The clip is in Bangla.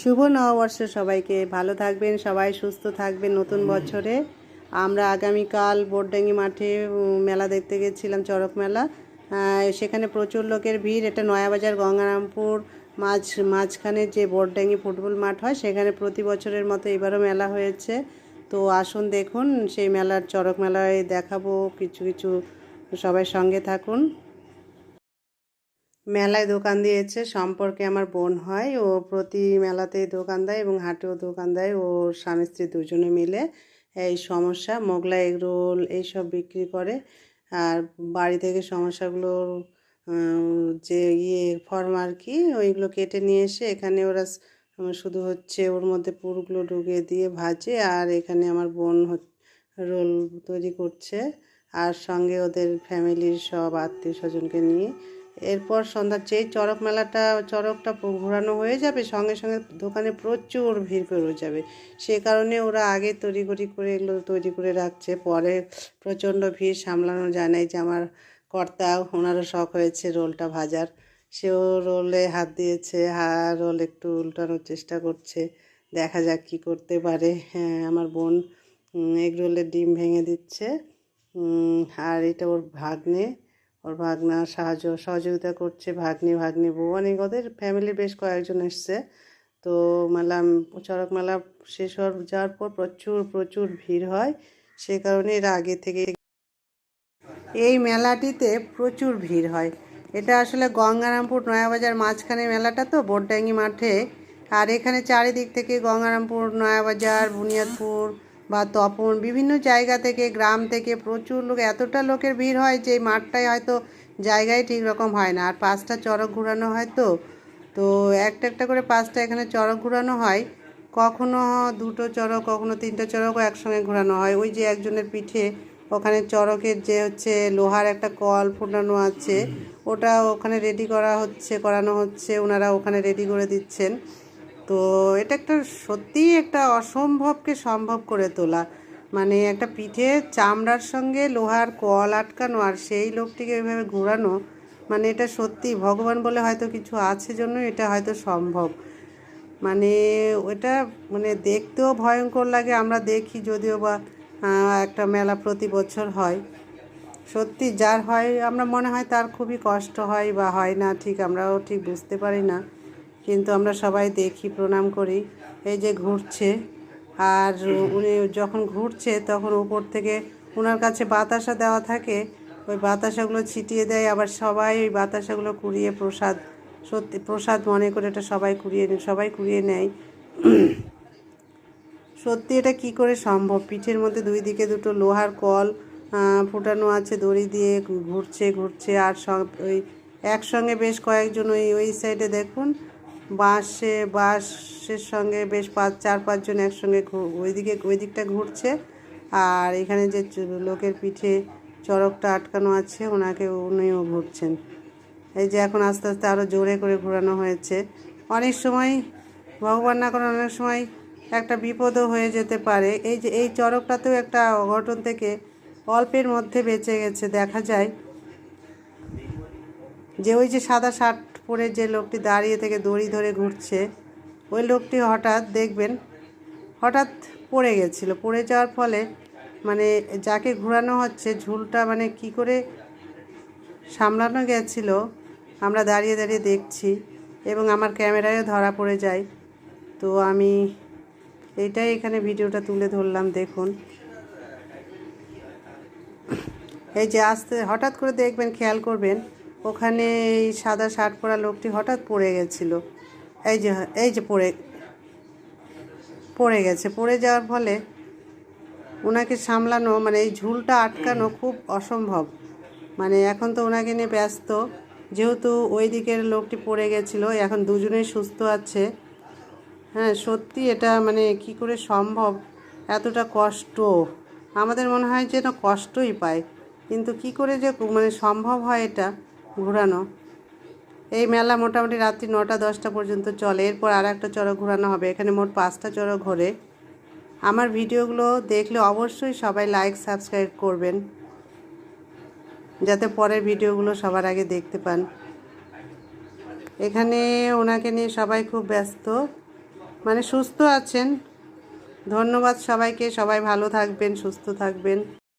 শুভ নববর্ষ সবাইকে। ভালো থাকবেন, সবাই সুস্থ থাকবেন নতুন বছরে। আমরা আগামীকাল বোরডাঙ্গি মাঠে মেলা দেখতে গেছিলাম, চড়ক মেলা। সেখানে প্রচুর লোকের ভিড়। এটা নয়াবাজার, গঙ্গারামপুর মাঝ, মাঝখানে যে বোরডাঙ্গি ফুটবল মাঠ হয়, সেখানে প্রতি বছরের মতো এবারও মেলা হয়েছে। তো আসুন দেখুন, সেই মেলার চড়ক মেলায় দেখাবো। কিছু কিছু সবাই সঙ্গে থাকুন। মেলায় দোকান দিয়েছে। সম্পর্কে আমার বোন হয়। ও প্রতি মেলাতেই দোকান দেয় এবং হাটেও দোকান দেয়। ও স্বামী, স্ত্রী দুজনে মিলে এই সমস্যা, মোগলাই এগরোল এইসব বিক্রি করে। আর বাড়ি থেকে সমস্যাগুলো যে ইয়ে ফর্ম আর কি, ওইগুলো কেটে নিয়ে এসে এখানে ওরা শুধু হচ্ছে ওর মধ্যে পুরগুলো ঢুকিয়ে দিয়ে ভাজে আর এখানে আমার বোন রোল তৈরি করছে। আর সঙ্গে ওদের ফ্যামিলির সব আত্মীয় স্বজনকে নিয়ে এরপর সন্ধ্যার যেই চড়ক মেলাটা, চড়কটা ঘোরানো হয়ে যাবে। সঙ্গে সঙ্গে দোকানে প্রচুর ভিড় পড়ে যাবে। সে কারণে ওরা আগে তড়িঘড়ি করে এগুলো তৈরি করে রাখছে। পরে প্রচণ্ড ভিড় সামলানো যায় না যে আমার কর্তা, ওনারও শখ হয়েছে রোলটা ভাজার। সেও রোলে হাত দিয়েছে হা রোল একটু উল্টানোর চেষ্টা করছে। দেখা যাক কী করতে পারে। হ্যাঁ আমার বোন এগ রোলের ডিম ভেঙে দিচ্ছে। আর এটা ওর ভাগ্নে ওর ভাগনা সাহায্য, সহযোগিতা করছে, ভাগ্নি ভাগ্নি বউ, অনেক ওদের ফ্যামিলির বেশ কয়েকজন এসছে। তো মেলা চড়ক মেলা শেষ হওয়ার, যাওয়ার পর প্রচুর প্রচুর ভিড় হয়। সে কারণে এর আগে থেকে এই মেলাটিতে প্রচুর ভিড় হয়। এটা আসলে গঙ্গারামপুর নয়াবাজার মাঝখানে মেলাটা তো বোরডাঙ্গি মাঠে। আর এখানে চারিদিক থেকে গঙ্গারামপুর, নয়াবাজার, বুনিয়াদপুর বা তপন বিভিন্ন জায়গা থেকে, গ্রাম থেকে প্রচুর লোক, এতটা লোকের ভিড় হয় যে মাঠটায় হয়তো জায়গায় ঠিক রকম হয় না। আর পাঁচটা চড়ক ঘোরানো হয় তো। তো একটা একটা করে পাঁচটা এখানে চড়ক ঘোরানো হয়। কখনো দুটো চড়ক, কখনো তিনটা চড়কও একসঙ্গে ঘোরানো হয়। ওই যে একজনের পিঠে ওখানে চড়কের যে হচ্ছে লোহার একটা কল ফুটানো আছে, ওটা ওখানে রেডি করা হচ্ছে, করানো হচ্ছে, ওনারা ওখানে রেডি করে দিচ্ছেন। তো এটা একটা সত্যিই একটা অসম্ভবকে সম্ভব করে তোলা। মানে একটা পিঠে চামড়ার সঙ্গে লোহার কল আটকানো আর সেই লোকটিকে ওইভাবে ঘোরানো মানে এটা সত্যি, ভগবান বলে হয়তো কিছু আছে জন্য এটা হয়তো সম্ভব। মানে ওটা মানে দেখতেও ভয়ঙ্কর লাগে, আমরা দেখি যদিও বা একটা মেলা প্রতি বছর হয়। সত্যি যার হয়, আমরা মনে হয় তার খুবই কষ্ট হয় বা হয় না, ঠিক আমরাও ঠিক বুঝতে পারি না। কিন্তু আমরা সবাই দেখি, প্রণাম করি। এই যে ঘুরছে, আর উনি যখন ঘুরছে, তখন উপর থেকে ওনার কাছে বাতাসা দেওয়া থাকে। ওই বাতাসাগুলো ছিটিয়ে দেয়, আবার সবাই ওই বাতাসাগুলো কুড়িয়ে প্রসাদ, সত্যি প্রসাদ মনে করে এটা সবাই কুড়িয়ে নেয় সবাই কুড়িয়ে নেয়। সত্যি এটা কি করে সম্ভব? পিঠের মধ্যে দুই দিকে দুটো লোহার কল ফুটানো আছে, দড়ি দিয়ে ঘুরছে ঘুরছে, আর সব ওই একসঙ্গে বেশ কয়েকজন ওই ওই সাইডে দেখুন বাঁশে বাসের সঙ্গে বেশ পাঁচ, চার পাঁচজন একসঙ্গে ওইদিকে ওই দিকটা ঘুরছে। আর এখানে যে লোকের পিঠে চড়কটা আটকানো আছে, ওনাকে উনিও ঘুরছেন। এই যে এখন আস্তে আস্তে আরও জোরে করে ঘোরানো হয়েছে। অনেক সময়, ভগবান না করে অনেক সময় একটা বিপদও হয়ে যেতে পারে। এই যে, এই চড়কটাতেও একটা অঘটন থেকে অল্পের মধ্যে বেঁচে গেছে, দেখা যায়। যে ওই যে সাদা শার্ট পরে যে লোকটি দাঁড়িয়ে থেকে দড়ি ধরে ঘুরছে, ওই লোকটি হঠাৎ দেখবেন, হঠাৎ পড়ে গেছিল। পড়ে যাওয়ার ফলে মানে যাকে ঘোরানো হচ্ছে, ঝুলটা মানে কি করে সামলানো গেছিল, আমরা দাঁড়িয়ে দাঁড়িয়ে দেখছি এবং আমার ক্যামেরায়ও ধরা পড়ে যায়। তো আমি এইটাই এখানে ভিডিওটা তুলে ধরলাম, দেখুন। এই যে আস্তে, হঠাৎ করে দেখবেন, খেয়াল করবেন ওখানে এই সাদা শার্ট পরা লোকটি হঠাৎ পড়ে গেছিল। এই যে এই যে পড়ে পড়ে গেছে। পড়ে যাওয়ার ফলে ওনাকে সামলানো মানে এই ঝুলটা আটকানো খুব অসম্ভব। মানে এখন তো ওনাকে নিয়ে ব্যস্ত। যেহেতু ওই দিকের লোকটি পড়ে গেছিল, এখন দুজনেই সুস্থ আছে। হ্যাঁ সত্যি এটা মানে কি করে সম্ভব? এতটা কষ্ট। আমাদের মনে হয় যেন কষ্টই পায়। কিন্তু কি করে যে মানে সম্ভব হয় এটা? ঘোরানো। এই মেলা মোটামুটি রাত্রি নটা, দশটা পর্যন্ত চলে। এরপর আর একটা চড়ক ঘোরানো হবে। এখানে মোট পাঁচটা চড়ক ঘোরে। আমার ভিডিওগুলো দেখলে অবশ্যই সবাই লাইক সাবস্ক্রাইব করবেন। যাতে পরের ভিডিওগুলো সবার আগে দেখতে পান। এখানে ওনাকে নিয়ে সবাই খুব ব্যস্ত। মানে সুস্থ আছেন। ধন্যবাদ সবাইকে। সবাই ভালো থাকবেন, সুস্থ থাকবেন।